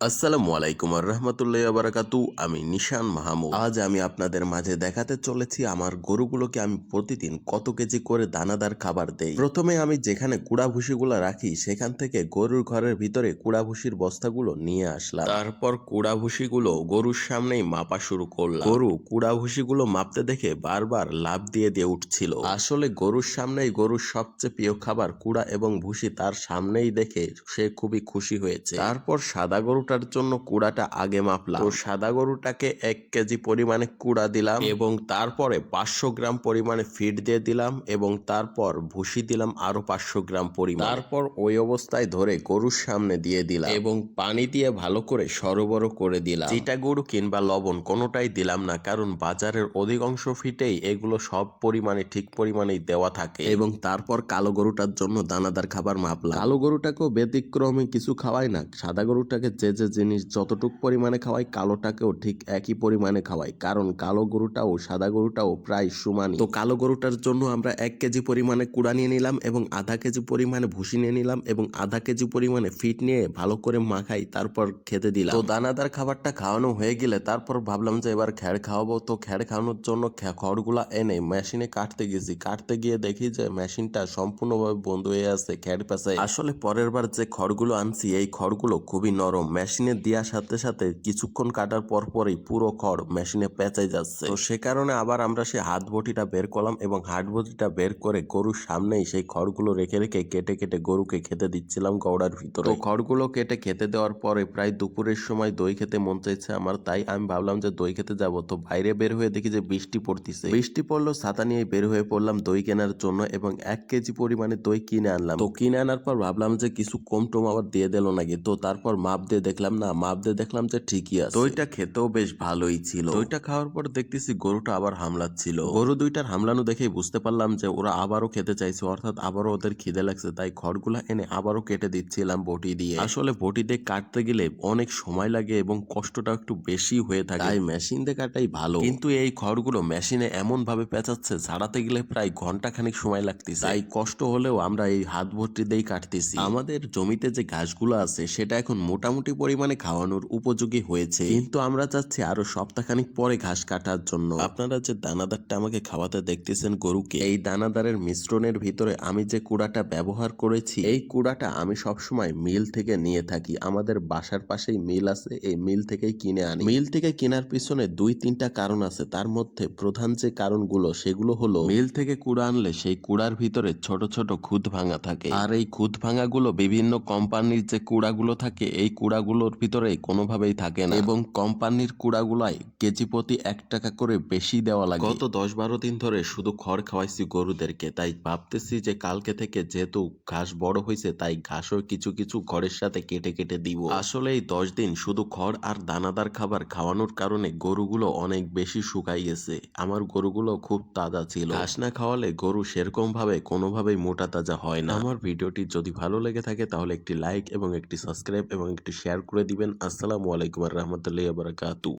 আসসালামু আলাইকুম আর রহমতুল্লাহ বারাকাতু। আমি নিশান মাহমুদ। আজ আমি আপনাদের মাঝে দেখাতে চলেছি আমার গরুগুলোকে আমি প্রতিদিন কত কেজি করে দানাদার খাবার দেই। প্রথমে আমি যেখানে কুড়া ভুসিগুলো রাখি, সেখান থেকে গরুর ঘরের ভিতরে কুড়া ভুসির বস্তাগুলো নিয়ে আসলাম। তারপর কুড়া ভুসিগুলো গরুর সামনেই মাপা শুরু করলাম। গরু কুড়া ভুসিগুলো মাপতে দেখে বারবার লাভ দিয়ে দিয়ে উঠছিল। আসলে গরুর সামনেই গরুর সবচেয়ে প্রিয় খাবার কুড়া এবং ভুসি, তার সামনেই দেখে সে খুবই খুশি হয়েছে। তারপর সাদা গরুটার জন্য কুড়াটা আগে মাপলাম। তো সাদা গরুটাকে এক কেজি পরিমাণে কুড়া দিলাম এবং তারপরে পাঁচশো গ্রাম পরিমাণে ফিড দিয়ে দিলাম এবং তারপর ভুসি দিলাম আরও পাঁচশো গ্রাম পরিমাণ। তারপর ওই অবস্থায় ধরে গরুর সামনে দিয়ে দিলাম এবং পানি দিয়ে ভালো করে সরবর করে দিলাম। চিটা গরু কিংবা লবণ কোনোটাই দিলাম না কারণ বাজারের অধিকাংশ ফিটেই এগুলো সব পরিমাণে ঠিক পরিমাণেই দেওয়া থাকে এবং তারপর কালো গরুটার জন্য দানাদার খাবার মাপলাম। কালো গরুটাকেও ব্যতিক্রমে কিছু খাওয়াই না। সাদা গরুটাকে যে যে জিনিস যতটুক পরিমাণে খাওয়াই, কালোটাকেও ঠিক একই পরিমাণে খাওয়াই। কারণ কালো গরুটাও, সাদা গরুটাও প্রায় সমানই। তো কালো গরুটার জন্য আমরা এক কেজি পরিমাণে কুড়া নিয়ে নিলাম এবং আধা কেজি পরিমাণে ভুসি নিয়ে নিলাম এবং আধা কেজি পরিমাণে ফিট নিয়ে ভালো করে মাখাই, তারপর খেতে দিলাম। তো দানাদার খাবারটা খাওয়ানো হয়ে গেলে তারপর ভাবলাম যে এবার খ্যাড় খাওয়াবো। তো খ্যাড় খাওয়ানোর জন্য খড়গুলা এনে মেশিনে কাটতে গেছি। কাটতে গিয়ে দেখি যে মেশিনটা সম্পূর্ণভাবে বন্ধ হয়ে আছে খ্যাড় পেঁচাই আসলে পরের বার যে খড়গুলো আনছি, এই খড়গুলো খুবই নরম। মেশিনে দেওয়ার সাথে সাথে কিছুক্ষণ কাটার পর পরই পুরো খড় মেশিনে পেঁচাই যাচ্ছে। তো সে কারণে আবার আমরা সেই হাত বটিটা বের করলাম এবং হাত বটিটা বের করে গরুর সামনেই সেই খড়গুলো রেখে রেখে কেটে কেটে গরুকে খেতে দিচ্ছিলাম গৌড়ার ভিতরে। তো খড়গুলো কেটে খেতে দেওয়ার পরে প্রায় দুপুরের সময় দই খেতে মন চাইছে আমার, তাই আমি ভাবলাম যে দই খেতে যাব। তো বাইরে বের হয়ে দেখি যে বৃষ্টি পড়তেছে। বৃষ্টি পড়ল, ছাতা নিয়ে বের হয়ে পড়লাম দই কেনার জন্য এবং এক কেজি পরিমাণে দই কিনে আনলাম। তো কিনে আনার পর ভাবলাম যে কিছু কম টম আবার দিয়ে দিল নাকি? তো তারপর মাপ দিয়ে দেখলাম না মাপ দিয়ে দেখলাম যে ঠিকই আছে। দইটা খেতেও বেশ ভালোই ছিল। দইটা খাওয়ার পর দেখতেছি গরুটা আবার হামলাচ্ছিল। গরু দুইটার হামলানো দেখেই বুঝতে পারলাম যে ওরা আবারও খেতে চাইছে অর্থাৎ আবারও ওদের খিদে লাগছে তাই খড়গুলা এনে আবারও কেটে দিচ্ছিলাম বটি দিয়ে। আসলে বটি দিয়ে কাটতে গেলে অনেক সময় লাগে এবং কষ্টটা একটু বেশি হয়ে থাকে। তাই মেশিন দিয়ে কাটাই ভালো। কিন্তু এই খড়গুলো মেশিনে এমন ভাবে পেঁচাচ্ছে ছাড়াতে গেলে প্রায় ঘণ্টা খানিক সময় লাগতেছে। তাই কষ্ট হলেও আমরা এই হাত ভর্তি দিয়েই কাটতেছি। আমাদের জমিতে যে ঘাসগুলো আছে সেটা এখন মোটামুটি পরিমাণে খাওয়ানোর উপযোগী হয়েছে। কিন্তু আমরা চাচ্ছি আরও সপ্তাহখানিক পরে ঘাস কাটার জন্য। আপনারা যে দানাদারটা আমাকে খাওয়াতে দেখতেছেন গরুকে এই দানাদারের মিশ্রণের ভিতরে আমি যে কুড়াটা ব্যবহার করেছি এই কুড়াটা আমি সবসময় মিল থেকে নিয়ে থাকি। আমাদের বাসার পাশেই মিল আছে এই মিল থেকেই কিনে আনি। মিল থেকে কেনার পিছনে দুই তিনটা কারণ আছে। তার মধ্যে প্রধান যে কারণগুলো সেগুলো হলো মিল থেকে কুড়া আনলে সেই কুড়ার ভিতরে ছোট ছোট খুদ ভাঙা থাকে। আর এই খুদ ভাঙাগুলো বিভিন্ন কোম্পানির যে কুড়াগুলো থাকে এই কুড়াগুলোর ভিতরে কোনোভাবেই থাকে না। এবং কোম্পানির কুড়াগুলায় কেজি প্রতি এক টাকা করে বেশি দেওয়া লাগে। গত দশ বারো দিন ধরে শুধু খড় খাওয়াইছি গরুদেরকে। তাই ভাবতেছি যে কালকে থেকে যেহেতু ঘাস বড় হয়েছে তাই ঘাসও কিছু কিছু খড়ের সাথে কেটে কেটে দিব। আসলে এই দশ দিন শুধু খড় আর দানাদার খাবার খাওয়ানোর কারণে গরুগুলো অনেক বেশি শুকাই গেছে। আমার গরুগুলো খুব তাজা ছিল। ঘাস না খাওয়ালে গরু সেরকম ভাবে কোনোভাবেই মোটা তাজা হয় না। আমার ভিডিওটি যদি ভালো লেগে থাকে তাহলে একটি লাইক এবং একটি সাবস্ক্রাইব এবং একটি শেয়ার করে দিবেন। আসসালামু আলাইকুম রহমতুল্লাহ বারাকাতু